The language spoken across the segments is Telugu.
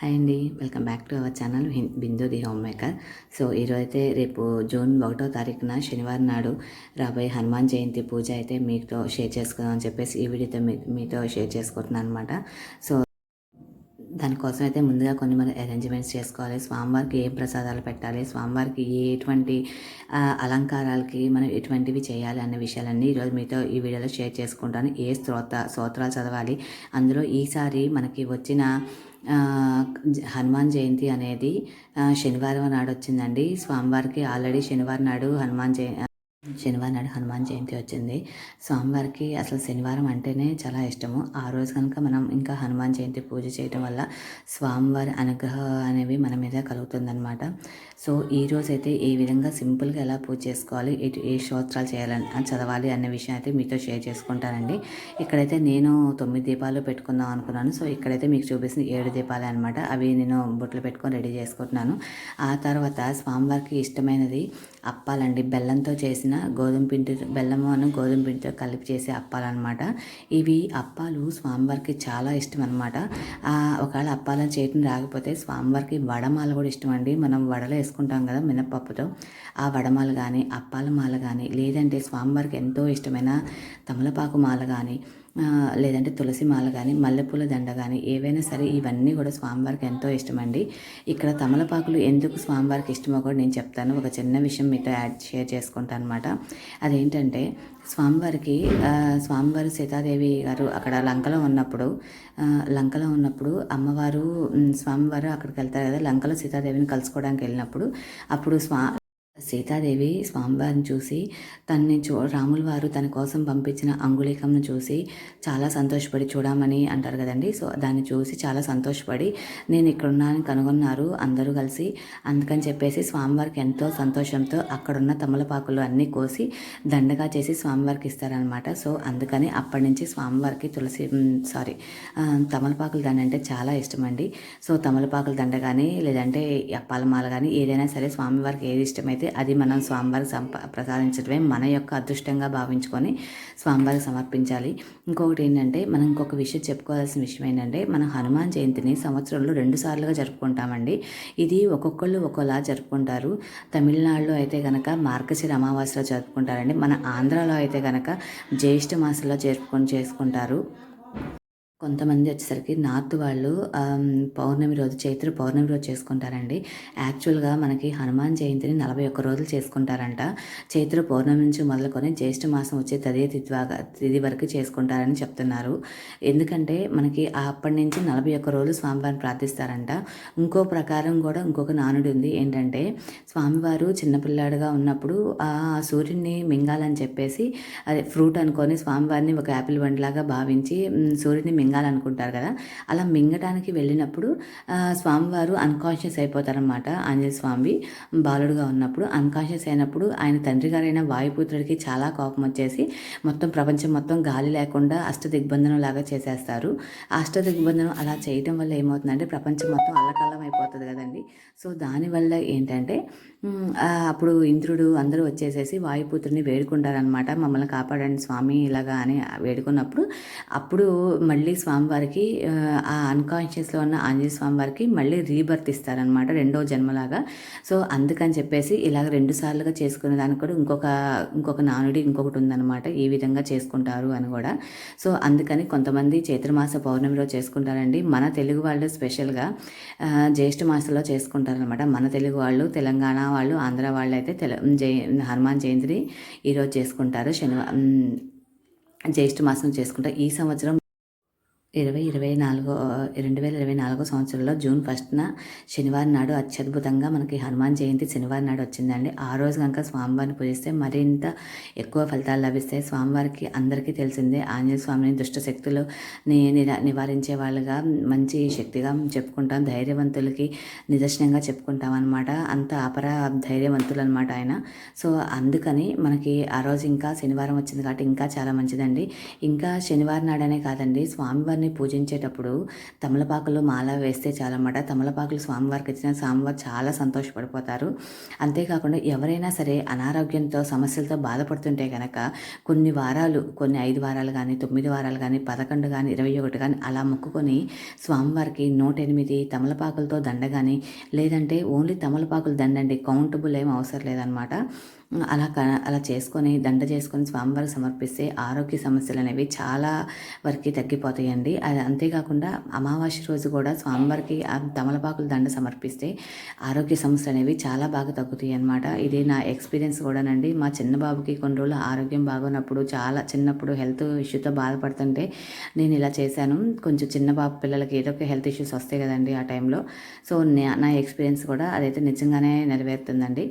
హాయ్ అండి. Welcome back to our channel హిన్- Bindu the home maker so ఈరోజైతే అయితే రేపు జూన్ ఒకటో తారీఖున శనివారం నాడు రాబోయే హనుమాన్ జయంతి పూజ అయితే మీతో షేర్ చేసుకుందాం అని చెప్పేసి ఈ వీడియోతో మీ మీతో షేర్ చేసుకుంటున్నాను అనమాట సో దానికోసం అయితే ముందుగా కొన్ని మన అరేంజ్మెంట్స్ చేసుకోవాలి. స్వామివారికి ఏం ప్రసాదాలు పెట్టాలి స్వామివారికి ఏ ఎటువంటి అలంకారాలకి మనం ఎటువంటివి చేయాలి అనే విషయాలన్నీ ఈరోజు మీతో ఈ వీడియోలో షేర్ చేసుకుంటాను. ఏ స్తోత్ర స్తోత్రాలు చదవాలి అందులో ఈసారి మనకి వచ్చిన హనుమాన్ జయంతి అనేది శనివారం నాడు వచ్చిందండి. స్వామివారికి ఆల్రెడీ శనివారం నాడు హనుమాన్ జయ శనివారం నాడు హనుమాన్ జయంతి వచ్చింది. స్వామివారికి అసలు శనివారం అంటేనే చాలా ఇష్టము. ఆ రోజు కనుక మనం ఇంకా హనుమాన్ జయంతి పూజ చేయడం వల్ల స్వామివారి అనుగ్రహం అనేవి మన మీద కలుగుతుందన్నమాట. సో ఈ రోజు అయితే ఏ విధంగా సింపుల్గా ఎలా పూజ చేసుకోవాలి ఎటు ఏ స్తోత్రాలు చేయాలని అని చదవాలి అనే విషయం అయితే మీతో షేర్ చేసుకుంటానండి. ఇక్కడైతే నేను తొమ్మిది దీపాలు పెట్టుకుందాం అనుకున్నాను. సో ఇక్కడైతే మీకు చూపిస్తుంది ఏడు దీపాలే అనమాట అవి నేను బొట్లు పెట్టుకొని రెడీ చేసుకుంటున్నాను. ఆ తర్వాత స్వామివారికి ఇష్టమైనది అప్పాలండి. బెల్లంతో చేసిన గోధుమ పిండి బెల్లము అను గోధుమ పిండితో కలిపి చేసే అప్పాలన్నమాట. ఇవి అప్పాలు స్వామివారికి చాలా ఇష్టం అనమాట ఒకవేళ అప్పాలను చేయటం రాకపోతే స్వామివారికి వడమాల కూడా ఇష్టం అండి మనం వడలు వేసుకుంటాం కదా మినపప్పుతో ఆ వడమాల కానీ అప్పాల మాల కానీ లేదంటే స్వామివారికి ఎంతో ఇష్టమైన తమలపాకు మాల కానీ లేదంటే తులసి మాల కానీ మల్లెపూల దండ కానీ ఏవైనా సరే ఇవన్నీ కూడా స్వామివారికి ఎంతో ఇష్టమండి. ఇక్కడ తమలపాకులు ఎందుకు స్వామివారికి ఇష్టమో కూడా నేను చెప్తాను. ఒక చిన్న విషయం మీతో యాడ్ షేర్ చేసుకుంటాను అనమాట అదేంటంటే స్వామివారికి స్వామివారు సీతాదేవి గారు అక్కడ లంకలో ఉన్నప్పుడు లంకలో ఉన్నప్పుడు అమ్మవారు స్వామివారు అక్కడికి వెళ్తారు కదా లంకలో సీతాదేవిని కలుసుకోవడానికి వెళ్ళినప్పుడు అప్పుడు స్వా సీతాదేవి స్వామివారిని చూసి తన్ని చూ రాముల వారు తన కోసం పంపించిన అంగుళీకంను చూసి చాలా సంతోషపడి చూడమని అంటారు కదండి. సో దాన్ని చూసి చాలా సంతోషపడి నేను ఇక్కడ ఉన్నానని కనుగొన్నారు అందరూ కలిసి. అందుకని చెప్పేసి స్వామివారికి ఎంతో సంతోషంతో అక్కడున్న తమలపాకులు అన్నీ కోసి దండగా చేసి స్వామివారికి ఇస్తారనమాట సో అందుకని అప్పటి నుంచి స్వామివారికి తులసి సారీ తమలపాకులు దండ అంటే చాలా ఇష్టం అండి సో తమలపాకుల దండ కానీ లేదంటే అప్పాలమాల కానీ ఏదైనా సరే స్వామివారికి ఏది ఇష్టమైతే అది మనం స్వామివారికి సంప ప్రసాదించడమే మన యొక్క అదృష్టంగా భావించుకొని స్వామివారికి సమర్పించాలి. ఇంకొకటి ఏంటంటే మనం ఇంకొక విషయం చెప్పుకోవాల్సిన విషయం ఏంటంటే మన హనుమాన్ జయంతిని సంవత్సరంలో రెండు సార్లుగా జరుపుకుంటామండి. ఇది ఒక్కొక్కళ్ళు ఒక్కోలా జరుపుకుంటారు. తమిళనాడులో అయితే కనుక మార్గశిర అమావాస్యలో జరుపుకుంటారండి. మన ఆంధ్రాలో అయితే కనుక జ్యేష్ఠ మాసంలో జరుపుకొని చేసుకుంటారు. కొంతమంది వచ్చేసరికి నార్త్ వాళ్ళు పౌర్ణమి రోజు చైత్ర పౌర్ణమి రోజు చేసుకుంటారండి. యాక్చువల్గా మనకి హనుమాన్ జయంతిని నలభై ఒక్క రోజులు చేసుకుంటారంట. చైత్ర పౌర్ణమి నుంచి మొదలుకొని జ్యేష్ఠ మాసం వచ్చే తదే తిథివాగా తిథి వరకు చేసుకుంటారని చెప్తున్నారు. ఎందుకంటే మనకి ఆ అప్పటి నుంచి నలభై ఒక్క రోజులు స్వామివారిని ప్రార్థిస్తారంట. ఇంకో ప్రకారం కూడా ఇంకొక నానుడి ఉంది. ఏంటంటే స్వామివారు చిన్నపిల్లాడుగా ఉన్నప్పుడు ఆ సూర్యుడిని మింగాలని చెప్పేసి అదే ఫ్రూట్ అనుకొని స్వామివారిని ఒక యాపిల్ వండిలాగా భావించి మ్, సూర్యుడిని మింగాలనుకుంటారు కదా. అలా మింగటానికి వెళ్ళినప్పుడు స్వామివారు అన్కాన్షియస్ అయిపోతారనమాట ఆంజనేయ స్వామి బాలుడుగా ఉన్నప్పుడు అన్కాన్షియస్ అయినప్పుడు ఆయన తండ్రి గారైన వాయుపుత్రుడికి చాలా కోపం వచ్చేసి మొత్తం ప్రపంచం మొత్తం గాలి లేకుండా అష్ట దిగ్బంధనం లాగా చేసేస్తారు. అష్ట దిగ్బంధనం అలా చేయటం వల్ల ఏమవుతుందంటే ప్రపంచం మొత్తం అల్లకల్లం అయిపోతుంది కదండి. సో దానివల్ల ఏంటంటే అప్పుడు ఇంద్రుడు అందరూ వచ్చేసేసి వాయుపుత్రుని వేడుకుంటారనమాట మమ్మల్ని కాపాడండి స్వామి ఇలాగా అని వేడుకున్నప్పుడు అప్పుడు మళ్ళీ స్వామివారికి ఆ, అన్కాన్షియస్లో ఉన్న ఆంజనేయ స్వామివారికి మళ్ళీ రీబర్త్ ఇస్తారనమాట రెండో జన్మలాగా. సో అందుకని చెప్పేసి ఇలాగ రెండు సార్లుగా చేసుకునే దానికి కూడా ఇంకొక ఇంకొక నానుడి ఇంకొకటి ఉందన్నమాట. ఈ విధంగా చేసుకుంటారు అని కూడా. సో అందుకని కొంతమంది చైత్రమాస పౌర్ణమిలో చేసుకుంటారండి. మన తెలుగు వాళ్ళు స్పెషల్గా జ్యేష్ఠ మాసంలో చేసుకుంటారనమాట మన తెలుగు వాళ్ళు తెలంగాణ వాళ్ళు ఆంధ్ర వాళ్ళు అయితే తెల జయ హనుమాన్ జయంతిని ఈరోజు చేసుకుంటారు. శనివారం జ్యేష్ఠ మాసం చేసుకుంటారు. ఈ సంవత్సరం ఇరవై ఇరవై నాలుగో రెండు వేల ఇరవై నాలుగో సంవత్సరంలో జూన్ ఫస్ట్న శనివారం నాడు అత్యద్భుతంగా మనకి హనుమాన్ జయంతి శనివారం నాడు వచ్చిందండి. ఆ రోజు కనుక స్వామివారిని పూజిస్తే మరింత ఎక్కువ ఫలితాలు లభిస్తాయి. స్వామివారికి అందరికీ తెలిసిందే. ఆంజనేయ స్వామిని దుష్ట శక్తులు నిరా నివారించే వాళ్ళుగా మంచి శక్తిగా చెప్పుకుంటాం. ధైర్యవంతులకి నిదర్శనంగా చెప్పుకుంటాం అనమాట అంత అపర ధైర్యవంతులు అనమాట ఆయన. సో అందుకని మనకి ఆ రోజు ఇంకా శనివారం వచ్చింది కాబట్టి ఇంకా చాలా మంచిదండి. ఇంకా శనివారం నాడనే కాదండి స్వామివారి స్వామివారిని పూజించేటప్పుడు తమలపాకులు మాల వేస్తే చాలన్నమాట. తమలపాకులు స్వామివారికి ఇచ్చిన స్వామివారు చాలా సంతోషపడిపోతారు. అంతేకాకుండా ఎవరైనా సరే అనారోగ్యంతో సమస్యలతో బాధపడుతుంటే కనుక కొన్ని వారాలు కొన్ని ఐదు వారాలు కానీ తొమ్మిది వారాలు కానీ పదకొండు కానీ ఇరవై ఒకటి కానీ అలా మొక్కుకొని స్వామివారికి నూట ఎనిమిది తమలపాకులతో దండ కానీ లేదంటే ఓన్లీ తమలపాకులు దండండి కౌంటబుల్ ఏం అవసరం లేదనమాట అలా క అలా చేసుకొని దండ చేసుకొని స్వామివారికి సమర్పిస్తే ఆరోగ్య సమస్యలు అనేవి చాలా వరకు తగ్గిపోతాయండి. అది అంతేకాకుండా అమావాస్య రోజు కూడా స్వామివారికి ఆ తమలపాకుల దండ సమర్పిస్తే ఆరోగ్య సమస్యలు అనేవి చాలా బాగా తగ్గుతాయి అన్నమాట. ఇది నా ఎక్స్పీరియన్స్ కూడానండి. మా చిన్న బాబుకి కొన్ని రోజులు ఆరోగ్యం బాగున్నప్పుడు చాలా చిన్నప్పుడు హెల్త్ ఇష్యూతో బాధపడుతుంటే నేను ఇలా చేశాను. కొంచెం చిన్న బాబు పిల్లలకి ఏదో ఒక హెల్త్ ఇష్యూస్ వస్తాయి కదండి ఆ టైంలో. సో నా ఎక్స్పీరియన్స్ కూడా అదైతే నిజంగానే నెరవేరుతుందండి.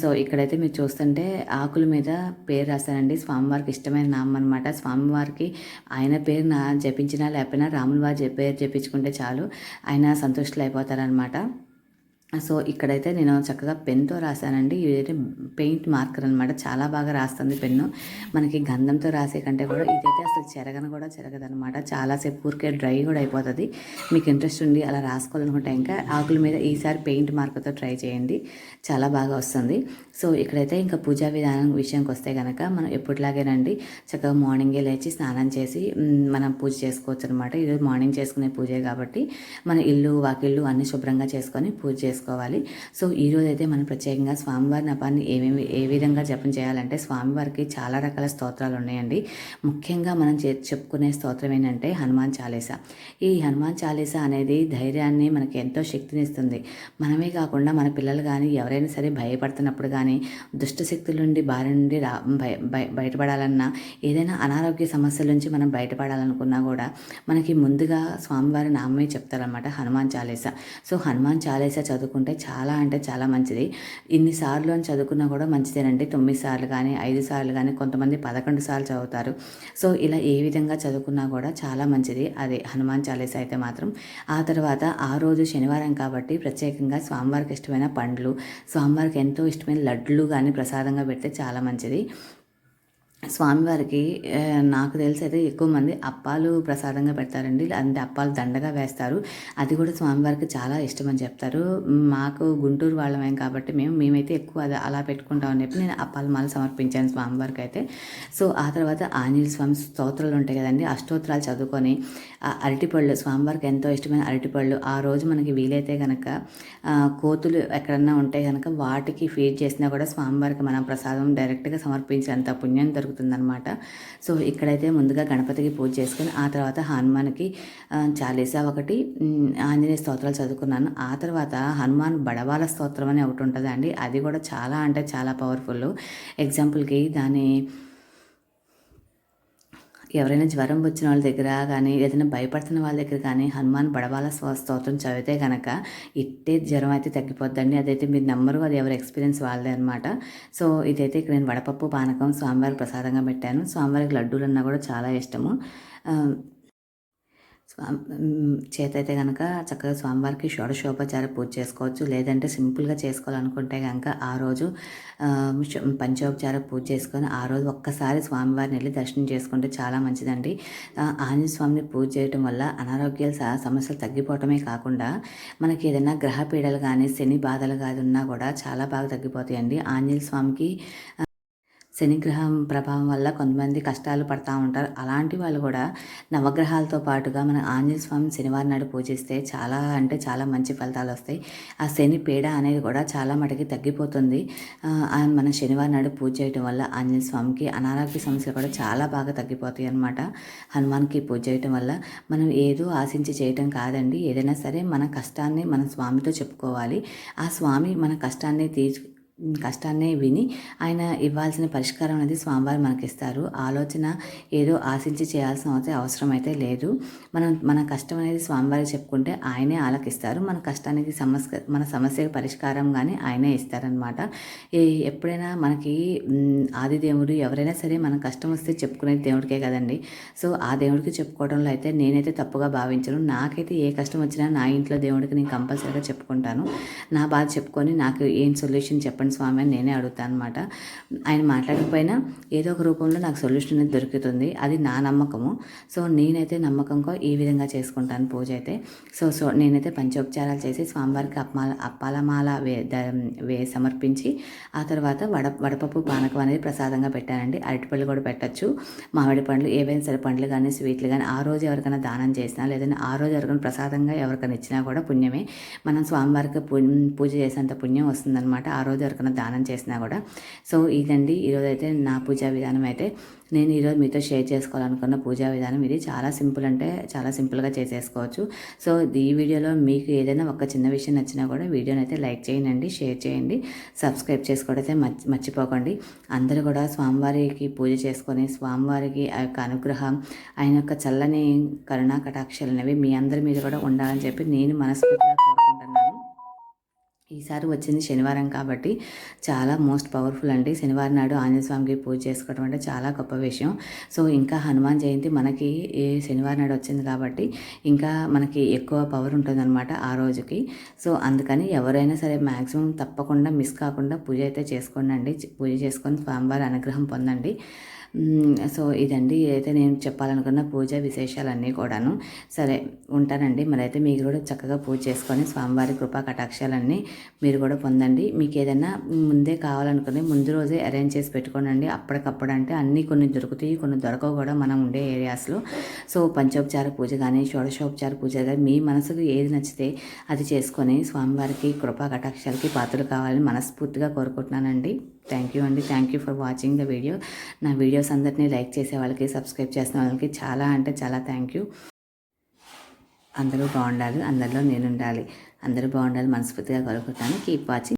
సో ఇక్కడైతే మీరు చూస్తుంటే ఆకుల మీద పేరు రాశానండి స్వామివారికి ఇష్టమైన నామం అనమాట స్వామివారికి ఆయన పేరు నా జపించినా లేకపోయినా రాముల వారి పేరు జపించుకుంటే చాలు. ఆయన సంతుష్టులు అయిపోతారనమాట సో ఇక్కడైతే నేను చక్కగా పెన్తో రాశానండి. ఇదైతే పెయింట్ మార్కర్ అనమాట చాలా బాగా రాస్తుంది పెన్ను. మనకి గంధంతో రాసే కంటే కూడా ఇదైతే అసలు చెరగను కూడా చెరగదనమాట చాలాసేపు ఊరికే డ్రై కూడా అయిపోతుంది. మీకు ఇంట్రెస్ట్ ఉండి అలా రాసుకోవాలనుకుంటే ఇంకా ఆకుల మీద ఈసారి పెయింట్ మార్కర్తో ట్రై చేయండి. చాలా బాగా వస్తుంది. సో ఇక్కడైతే ఇంకా పూజా విధానం విషయానికి వస్తే కనుక మనం ఎప్పటిలాగేనండి చక్కగా మార్నింగే లేచి స్నానం చేసి మనం పూజ చేసుకోవచ్చు అనమాట ఇది మార్నింగ్ చేసుకునే పూజే కాబట్టి మన ఇల్లు వాకిళ్ళు అన్ని శుభ్రంగా చేసుకొని పూజ చేసుకోవాలి. సో ఈరోజు అయితే మనం ప్రత్యేకంగా స్వామివారి నపాన్ని ఏమేమి ఏ విధంగా జపం చేయాలంటే స్వామివారికి చాలా రకాల స్తోత్రాలు ఉన్నాయండి. ముఖ్యంగా మనం చెప్పుకునే స్తోత్రం ఏంటంటే హనుమాన్ చాలీసా. ఈ హనుమాన్ చాలీసా అనేది ధైర్యాన్ని మనకి ఎంతో శక్తినిస్తుంది. మనమే కాకుండా మన పిల్లలు కానీ ఎవరైనా సరే భయపడుతున్నప్పుడు కానీ దుష్టశక్తుల నుండి బారి నుండి రా బయటపడాలన్నా ఏదైనా అనారోగ్య సమస్యల నుంచి మనం బయటపడాలనుకున్నా కూడా మనకి ముందుగా స్వామివారి నామే చెప్తారనమాట హనుమాన్ చాలీస. సో హనుమాన్ చాలీస చదువుకుంటే చాలా అంటే చాలా మంచిది. ఇన్నిసార్లు అని చదువుకున్నా కూడా మంచిదేనండి. తొమ్మిది సార్లు కానీ ఐదు సార్లు కానీ కొంతమంది పదకొండు సార్లు చదువుతారు. సో ఇలా ఏ విధంగా చదువుకున్నా కూడా చాలా మంచిది. అదే హనుమాన్ చాలీస అయితే మాత్రం. ఆ తర్వాత ఆ రోజు శనివారం కాబట్టి ప్రత్యేకంగా స్వామివారికి ఇష్టమైన పండ్లు స్వామివారికి ఎంతో ఇష్టమైన లడ్లు కానీ ప్రసాదంగా పెడితే చాలా మంచిది. స్వామివారికి నాకు తెలిసి అయితే ఎక్కువ మంది అప్పాలు ప్రసాదంగా పెడతారండి. అంటే అప్పాలు దండగా వేస్తారు. అది కూడా స్వామివారికి చాలా ఇష్టం అని చెప్తారు. మాకు గుంటూరు వాళ్ళమేం కాబట్టి మేము మేమైతే ఎక్కువ అది అలా పెట్టుకుంటామని చెప్పి నేను అప్పాల మాల సమర్పించాను స్వామివారికి అయితే సో ఆ తర్వాత ఆంజనేయ స్వామి స్తోత్రాలు ఉంటాయి కదండి. అష్టోత్రాలు చదువుకొని అరటిపళ్ళు స్వామివారికి ఎంతో ఇష్టమైన అరటిపళ్ళు ఆ రోజు మనకి వీలైతే కనుక కోతులు ఎక్కడన్నా ఉంటే కనుక వాటికి ఫీడ్ చేసినా కూడా స్వామివారికి మనం ప్రసాదం డైరెక్ట్గా సమర్పించేంత పుణ్యం జరుగుతుందనమాట సో ఇక్కడైతే ముందుగా గణపతికి పూజ చేసుకొని ఆ తర్వాత హనుమాన్కి చాలీసా ఒకటి ఆంజనేయ స్తోత్రాలు చదువుకున్నాను. ఆ తర్వాత హనుమాన్ బడవాల స్తోత్రం అని ఒకటి ఉంటుందండి. అది కూడా చాలా అంటే చాలా పవర్ఫుల్ ఎగ్జాంపుల్కి దాని ఎవరైనా జ్వరం వచ్చిన వాళ్ళ దగ్గర కానీ ఏదైనా భయపడుతున్న వాళ్ళ దగ్గర కానీ హనుమాన్ బడవాల స్తోత్రం చదివితే కనుక ఇట్టే జ్వరం అయితే తగ్గిపోద్దండి. అదైతే మీరు నమ్మరు అది ఎవరు ఎక్స్పీరియన్స్ వాళ్ళే అనమాట సో ఇదైతే ఇక్కడ నేను వడపప్పు పానకం స్వామివారికి ప్రసాదంగా పెట్టాను. స్వామివారికి లడ్డూలు అన్నా కూడా చాలా ఇష్టము. స్వామి చేతయితే కనుక చక్కగా స్వామివారికి షోడశోపచార పూజ చేసుకోవచ్చు. లేదంటే సింపుల్గా చేసుకోవాలనుకుంటే కనుక ఆ రోజు పంచోపచార పూజ చేసుకొని ఆ రోజు ఒక్కసారి స్వామివారిని వెళ్ళి దర్శనం చేసుకుంటే చాలా మంచిదండి. ఆంజనేయ స్వామిని పూజ చేయడం వల్ల అనారోగ్యాలు సమస్యలు తగ్గిపోవటమే కాకుండా మనకి ఏదైనా గ్రహ పీడలు కానీ శని బాధలు కానీ ఉన్నా కూడా చాలా బాగా తగ్గిపోతాయండి. ఆంజనేయ స్వామికి శనిగ్రహం ప్రభావం వల్ల కొంతమంది కష్టాలు పడతా ఉంటారు. అలాంటి వాళ్ళు కూడా నవగ్రహాలతో పాటుగా మన ఆంజనేయ స్వామి శనివారం నాడు పూజిస్తే చాలా అంటే చాలా మంచి ఫలితాలు వస్తాయి. ఆ శని పీడ అనేది కూడా చాలా మటుకి తగ్గిపోతుంది. మన శనివారం నాడు పూజ చేయడం వల్ల ఆంజనేయ స్వామికి అనారోగ్య సమస్యలు కూడా చాలా బాగా తగ్గిపోతాయి అనమాట హనుమాన్కి పూజ చేయటం వల్ల మనం ఏదో ఆశించి చేయటం కాదండి. ఏదైనా సరే మన కష్టాన్ని మన స్వామితో చెప్పుకోవాలి. ఆ స్వామి మన కష్టాన్ని తీర్చు కష్టాన్నే విని ఆయన ఇవ్వాల్సిన పరిష్కారం అనేది స్వామివారు మనకిస్తారు. ఆలోచన ఏదో ఆశించి చేయాల్సిన అయితే అవసరం అయితే లేదు. మనం మన కష్టం అనేది స్వామివారికి చెప్పుకుంటే ఆయనే ఆలకిస్తారు. మన కష్టానికి సమస్య మన సమస్యకి పరిష్కారం కానీ ఆయనే ఇస్తారనమాట ఎప్పుడైనా మనకి ఆది దేవుడు ఎవరైనా సరే మన కష్టం వస్తే చెప్పుకునేది దేవుడికే కదండి. సో ఆ దేవుడికి చెప్పుకోవడంలో అయితే నేనైతే తప్పుగా భావించను. నాకైతే ఏ కష్టం వచ్చినా నా ఇంట్లో దేవుడికి నేను కంపల్సరీగా చెప్పుకుంటాను. నా బాధ చెప్పుకొని నాకు ఏం సొల్యూషన్ చెప్పండి చెప్పండి స్వామి అని నేనే అడుగుతాను అనమాట ఆయన మాట్లాడకపోయినా ఏదో ఒక రూపంలో నాకు సొల్యూషన్ అనేది దొరుకుతుంది. అది నా నమ్మకము. సో నేనైతే నమ్మకంగా ఈ విధంగా చేసుకుంటాను పూజ అయితే. సో సో నేనైతే పంచోపచారాలు చేసి స్వామివారికి అప్మాల అప్పాలమాల వే వే సమర్పించి ఆ తర్వాత వడ వడపప్పు పానకం అనేది ప్రసాదంగా పెట్టానండి. అరటిపళ్ళు కూడా పెట్టచ్చు. మామిడి పండ్లు ఏవైనా సరే పండ్లు కానీ స్వీట్లు కానీ ఆ రోజు ఎవరికైనా దానం చేసినా లేదంటే ఆ రోజు ఎవరికైనా ప్రసాదంగా ఎవరికైనా ఇచ్చినా కూడా పుణ్యమే. మనం స్వామివారికి పూజ చేసేంత పుణ్యం వస్తుందన్నమాట. ఆ రోజు ఎవరికైనా దానం చేసినా కూడా. సో ఇదండి. ఈరోజు అయితే నా పూజా విధానం అయితే నేను ఈరోజు మీతో షేర్ చేసుకోవాలనుకున్న పూజా విధానం ఇది. చాలా సింపుల్ అంటే చాలా సింపుల్గా చేసేసుకోవచ్చు. సో ఈ వీడియోలో మీకు ఏదైనా ఒక చిన్న విషయం నచ్చినా కూడా వీడియోని అయితే లైక్ చేయండి షేర్ చేయండి సబ్స్క్రైబ్ చేసుకోవడం అయితే మర్చిపోకండి. అందరూ కూడా స్వామివారికి పూజ చేసుకొని స్వామివారికి ఆ యొక్క అనుగ్రహం ఆయన యొక్క చల్లని కరుణా కటాక్షలు అనేవి మీ అందరి మీద కూడా ఉండాలని చెప్పి నేను మనస్ఫూర్తిగా ఈసారి వచ్చింది శనివారం కాబట్టి చాలా మోస్ట్ పవర్ఫుల్ అండి. శనివారం నాడు ఆంజనేయ స్వామికి పూజ చేసుకోవడం అంటే చాలా గొప్ప విషయం. సో ఇంకా హనుమాన్ జయంతి మనకి శనివారం నాడు వచ్చింది కాబట్టి ఇంకా మనకి ఎక్కువ పవర్ ఉంటుందన్నమాట ఆ రోజుకి. సో అందుకని ఎవరైనా సరే మ్యాక్సిమం తప్పకుండా మిస్ కాకుండా పూజ అయితే చేసుకోండి పూజ చేసుకొని స్వామివారి అనుగ్రహం పొందండి. సో ఇదండి. అయితే నేను చెప్పాలనుకున్న పూజ విశేషాలన్నీ కూడాను. సరే ఉంటానండి. మరైతే మీరు కూడా చక్కగా పూజ చేసుకొని స్వామివారి కృపా కటాక్షాలన్నీ మీరు కూడా పొందండి. మీకు ఏదైనా ముందే కావాలనుకుని ముందు రోజే అరేంజ్ చేసి పెట్టుకోనండి. అప్పటికప్పుడు అంటే అన్నీ కొన్ని దొరుకుతాయి కొన్ని దొరకవు కూడా మనం ఉండే ఏరియాస్లో సో పంచోపచార పూజ కానీ షోడశోపచార పూజ కానీ మీ మనసుకు ఏది నచ్చితే అది చేసుకొని స్వామివారికి కృపా కటాక్షాలకి పాత్రలు కావాలని మనస్ఫూర్తిగా కోరుకుంటున్నానండి. థ్యాంక్ యూ అండి. Thank you for watching the video నా వీడియోస్ అందరినీ లైక్ చేసే వాళ్ళకి సబ్స్క్రైబ్ చేసిన వాళ్ళకి చాలా అంటే చాలా థ్యాంక్ యూ అందరూ బాగుండాలి. అందరిలో నేను ఉండాలి అందరూ బాగుండాలి మనస్ఫూర్తిగా కలుగుతాను కీప్ వాచింగ్